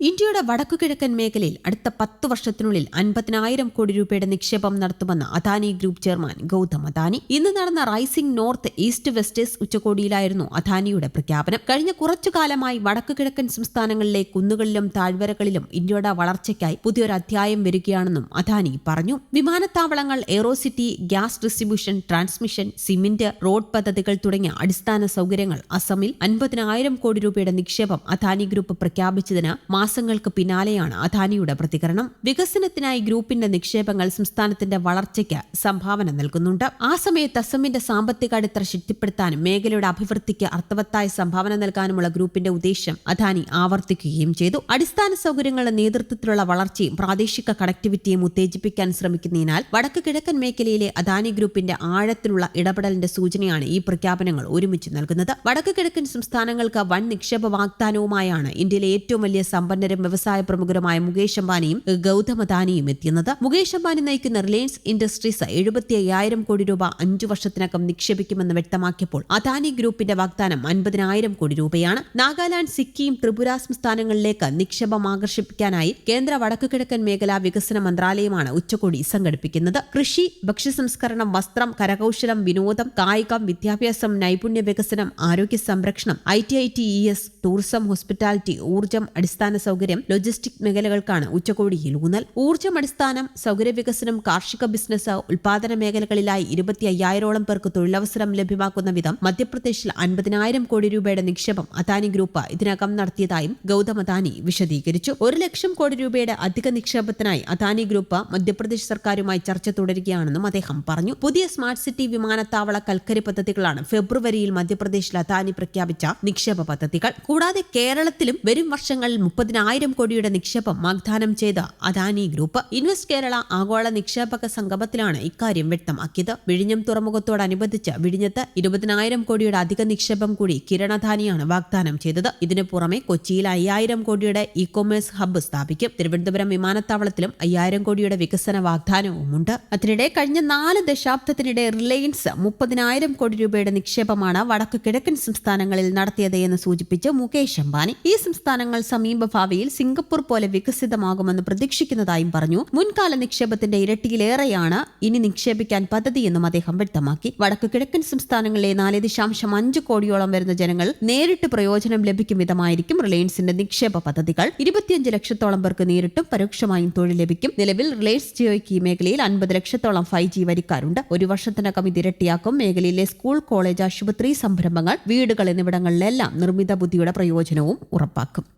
ഇന്ത്യയുടെ വടക്കുകിഴക്കൻ മേഖലയിൽ അടുത്ത പത്ത് വർഷത്തിനുള്ളിൽ അൻപതിനായിരം കോടി രൂപയുടെ നിക്ഷേപം നടത്തുമെന്ന് അദാനി ഗ്രൂപ്പ് ചെയർമാൻ ഗൗതം അദാനി. ഇന്ന് നടന്ന റൈസിംഗ് നോർത്ത് ഈസ്റ്റ് വെസ്റ്റേഴ്സ് ഉച്ചകോടിയിലായിരുന്നു അദാനിയുടെ പ്രഖ്യാപനം. കഴിഞ്ഞ കുറച്ചു കാലമായി വടക്കുകിഴക്കൻ സംസ്ഥാനങ്ങളിലെ കുന്നുകളിലും താഴ്വരകളിലും ഇന്ത്യയുടെ വളർച്ചയ്ക്കായി പുതിയൊരു അധ്യായം വരികയാണെന്നും അദാനി പറഞ്ഞു. വിമാനത്താവളങ്ങൾ aerocity gas distribution transmission cement road പദ്ധതികൾ തുടങ്ങിയ അടിസ്ഥാന സൗകര്യങ്ങൾ അസമിൽ അൻപതിനായിരം കോടി രൂപയുടെ നിക്ഷേപം അദാനി ഗ്രൂപ്പ് പ്രഖ്യാപിച്ചതിന് മാസങ്ങൾക്ക് പിന്നാലെയാണ് അദാനിയുടെ പ്രതികരണം. വികസനത്തിനായി ഗ്രൂപ്പിന്റെ നിക്ഷേപങ്ങൾ സംസ്ഥാനത്തിന്റെ വളർച്ചയ്ക്ക് സംഭാവന നൽകുന്നുണ്ട്. ആ സമയത്ത് അസമിന്റെ സാമ്പത്തിക അടിത്തറ ശക്തിപ്പെടുത്താനും മേഖലയുടെ അഭിവൃദ്ധിക്ക് അർത്ഥവത്തായ സംഭാവന നൽകാനുമുള്ള ഗ്രൂപ്പിന്റെ ഉദ്ദേശം അദാനി ആവർത്തിക്കുകയും ചെയ്തു. അടിസ്ഥാന സൗകര്യങ്ങളുടെ നേതൃത്വത്തിലുള്ള വളർച്ചയും പ്രാദേശിക കണക്ടിവിറ്റിയും ഉത്തേജിപ്പിക്കാൻ ശ്രമിക്കുന്നതിനാൽ വടക്ക് കിഴക്കൻ മേഖലയിലെ അദാനി ഗ്രൂപ്പിന്റെ ആഴത്തിലുള്ള ഇടപെടലിന്റെ സൂചനയാണ് ഈ പ്രഖ്യാപനങ്ങൾ ഒരുമിച്ച് നൽകുന്നത്. വടക്ക് കിഴക്കൻ സംസ്ഥാനങ്ങൾക്ക് വൻ നിക്ഷേപ വാഗ്ദാനവുമായാണ് ഇന്ത്യയിലെ ഏറ്റവും വലിയ സമ്പന്നരും വ്യവസായ പ്രമുഖരുമായ മുകേഷ് അംബാനിയും ഗൗതം അദാനിയും എത്തിയത് മുകേഷ് അംബാനി നയിക്കുന്ന റിലയൻസ് ഇൻഡസ്ട്രീസ് എഴുപത്തി അയ്യായിരം കോടി രൂപ അഞ്ചു വർഷത്തിനകം നിക്ഷേപിക്കുമെന്ന് വ്യക്തമാക്കിയപ്പോൾ അദാനി ഗ്രൂപ്പിന്റെ വാഗ്ദാനം അൻപതിനായിരം കോടി രൂപയാണ്. നാഗാലാൻഡ് സിക്കിം ത്രിപുര സംസ്ഥാനങ്ങളിലേക്ക് നിക്ഷേപം ആകർഷിപ്പിക്കാനായി കേന്ദ്ര വടക്കുകിഴക്കൻ മേഖലാ വികസന മന്ത്രാലയമാണ് ഉച്ചകോടി സംഘടിപ്പിക്കുന്നത്. കൃഷി ഭക്ഷ്യസംസ്കരണം വസ്ത്രം കരകൌശലം വിനോദം കായികം വിദ്യാഭ്യാസം നൈപുണ്യ വികസനം ആരോഗ്യ സംരക്ഷണം I T I T E S tourism hospitality ഊർജം അടിസ്ഥാന സൗകര്യം ലോജിസ്റ്റിക് മേഖലകൾക്കാണ്. ഉച്ചകോടിയിൽ ഊന്നൽ ഊർജം അടിസ്ഥാനം സൗകര്യ വികസനം കാർഷിക ബിസിനസ് ഉൽപാദന മേഖലകളിലായി ഇരുപത്തി അയ്യായിരോളം പേർക്ക് തൊഴിലവസരം ലഭ്യമാക്കുന്ന വിധം മധ്യപ്രദേശിൽ അൻപതിനായിരം കോടി രൂപയുടെ നിക്ഷേപം അദാനി ഗ്രൂപ്പ് ഇതിനകം നടത്തിയതായും ഗൗതം അദാനി വിശദീകരിച്ചു. ഒരു ലക്ഷം കോടി രൂപയുടെ അധിക നിക്ഷേപത്തിനായി അദാനി ഗ്രൂപ്പ് മധ്യപ്രദേശ് സർക്കാരുമായി ചർച്ച തുടരുകയാണെന്നും അദ്ദേഹം പറഞ്ഞു. പുതിയ സ്മാർട്ട് സിറ്റി വിമാനത്താവള കൽക്കരി പദ്ധതികളാണ് ഫെബ്രുവരിയിൽ മധ്യപ്രദേശിൽ അദാനി പ്രഖ്യാപിച്ച നിക്ഷേപ പദ്ധതികൾ. കൂടാതെ കേരളത്തിലും വരും വർഷങ്ങളിൽ മുപ്പതിനായിരം കോടിയുടെ നിക്ഷേപം വാഗ്ദാനം ചെയ്ത അദാനി ഗ്രൂപ്പ് ഇൻവെസ്റ്റ് കേരള ആഗോള നിക്ഷേപക സംഗമത്തിലാണ് ഇക്കാര്യം വ്യക്തമാക്കിയത്. വിഴിഞ്ഞം തുറമുഖത്തോടനുബന്ധിച്ച് വിഴിഞ്ഞത്ത് ഇരുപതിനായിരം കോടിയുടെ അധിക നിക്ഷേപം കൂടി കിരണധാനിയാണ് വാഗ്ദാനം ചെയ്തത്. ഇതിനു പുറമെ കൊച്ചിയിൽ അയ്യായിരം കോടിയുടെ ഇ കൊമേഴ്സ് ഹബ്ബ് സ്ഥാപിക്കും. തിരുവനന്തപുരം വിമാനത്താവളത്തിലും അയ്യായിരം കോടിയുടെ വികസന വാഗ്ദാനവുമുണ്ട്. അതിനിടെ കഴിഞ്ഞ നാല് ദശാബ്ദത്തിനിടെ റിലയൻസ് മുപ്പതിനായിരം കോടി രൂപയുടെ നിക്ഷേപമാണ് വടക്കു കിഴക്കൻ സംസ്ഥാനങ്ങളിൽ നടത്തിയത് എന്ന് സൂചിപ്പിച്ച് മുകേഷ് അംബാനി. ഈ സംസ്ഥാനങ്ങൾ സമീപ ഭാവിയിൽ സിംഗപ്പൂർ പോലെ വികസിതമാകുമെന്ന് പ്രതീക്ഷിക്കുന്നതായും പറഞ്ഞു. മുൻകാല നിക്ഷേപത്തിന്റെ ഇരട്ടിയിലേറെയാണ് ഇനി നിക്ഷേപിക്കാൻ പദ്ധതിയെന്നും അദ്ദേഹം വ്യക്തമാക്കി. വടക്ക് കിഴക്കൻ സംസ്ഥാനങ്ങളിലെ നാല് ദശാംശം അഞ്ച് കോടിയോളം വരുന്ന ജനങ്ങൾ നേരിട്ട് പ്രയോജനം ലഭിക്കും വിധമായിരിക്കും റിലയൻസിന്റെ നിക്ഷേപ പദ്ധതികൾ. ഇരുപത്തിയഞ്ച് ലക്ഷത്തോളം പേർക്ക് നേരിട്ടും പരോക്ഷമായും തൊഴിൽ ലഭിക്കും. നിലവിൽ റിലയൻസ് ജിയോയ്ക്ക് ഈ മേഖലയിൽ അൻപത് ലക്ഷത്തോളം ഫൈവ് ജി വരിക്കാരുണ്ട്. ഒരു വർഷത്തിനകം ഇത് ഇരട്ടിയാക്കും. മേഖലയിലെ സ്കൂൾ കോളേജ് ആശുപത്രി സംരംഭങ്ങൾ വീടുകൾ എന്നിവിടങ്ങളിലെല്ലാം നിർമ്മിത ബുദ്ധിയുടെ പ്രയോജനവും ഉറപ്പാക്കും.